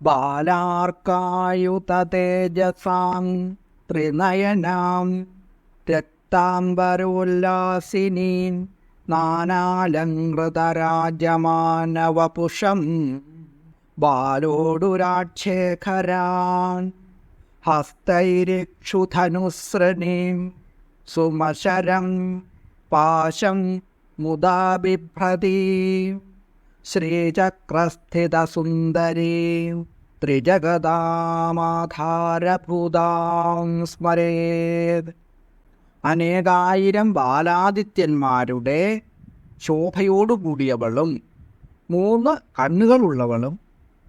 ബാലാർക്കായുതേജസാം ത്രിനയനാം രക്താംബരോല്ലാസിനീം നാനാലങ്കൃതരാജമാനവപുഷം ബാലോടുരാക്ഷേഖരാൻ ഹസ്തൈരിക്ഷുധനുസൃണീം സുമശരം പാശം മുദാ ബിഭ്രതി ശ്രീചക്രസ്ഥിതസുന്ദരീം ത്രിജഗതാമാധാരഭൂതാം സ്മരേത്. അനേകായിരം ബാലാദിത്യന്മാരുടെ ശോഭയോടുകൂടിയവളും മൂന്ന് കണ്ണുകളുള്ളവളും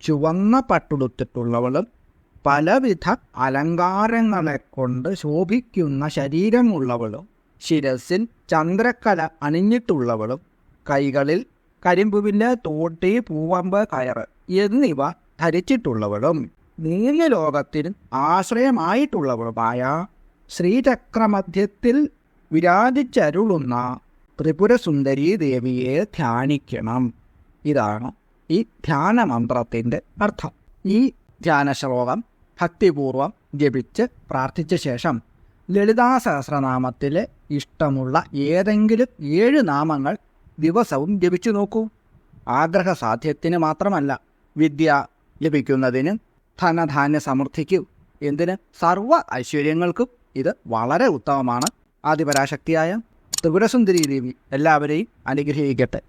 ചുവന്ന പട്ടുടുത്തിട്ടുള്ളവളും പലവിധ അലങ്കാരങ്ങളെ കൊണ്ട് ശോഭിക്കുന്ന ശരീരമുള്ളവളും ശിരസിൽ ചന്ദ്രക്കല അണിഞ്ഞിട്ടുള്ളവളും കൈകളിൽ കരിമ്പുവിന്റെ തോട്ടി പൂവമ്പ് കയറ് എന്നിവ ധരിച്ചിട്ടുള്ളവളും നീലലോകത്തിന് ആശ്രയമായിട്ടുള്ളവളുമായ ശ്രീചക്രമധ്യത്തിൽ വിരാജിച്ചരുളുന്ന ത്രിപുരസുന്ദരി ദേവിയെ ധ്യാനിക്കണം. ഇതാണ് ഈ ധ്യാനമന്ത്രത്തിന്റെ അർത്ഥം. ഈ ധ്യാന ശ്ലോകം ഭക്തിപൂർവം ജപിച്ച് പ്രാർത്ഥിച്ച ശേഷം ലളിതാ സഹസ്രനാമത്തിലെ ഇഷ്ടമുള്ള ഏതെങ്കിലും ഏഴ് നാമങ്ങൾ ദിവസവും ജപിച്ചു നോക്കൂ. ആഗ്രഹസാധ്യത്തിന് മാത്രമല്ല വിദ്യ ലഭിക്കുന്നതിനും ധനധാന്യ സമൃദ്ധിക്കും എന്തിന് സർവ ഐശ്വര്യങ്ങൾക്കും ഇത് വളരെ ഉത്തമമാണ്. ആദിപരാശക്തിയായ ത്രിപുരസുന്ദരി ദേവി എല്ലാവരെയും അനുഗ്രഹിക്കട്ടെ.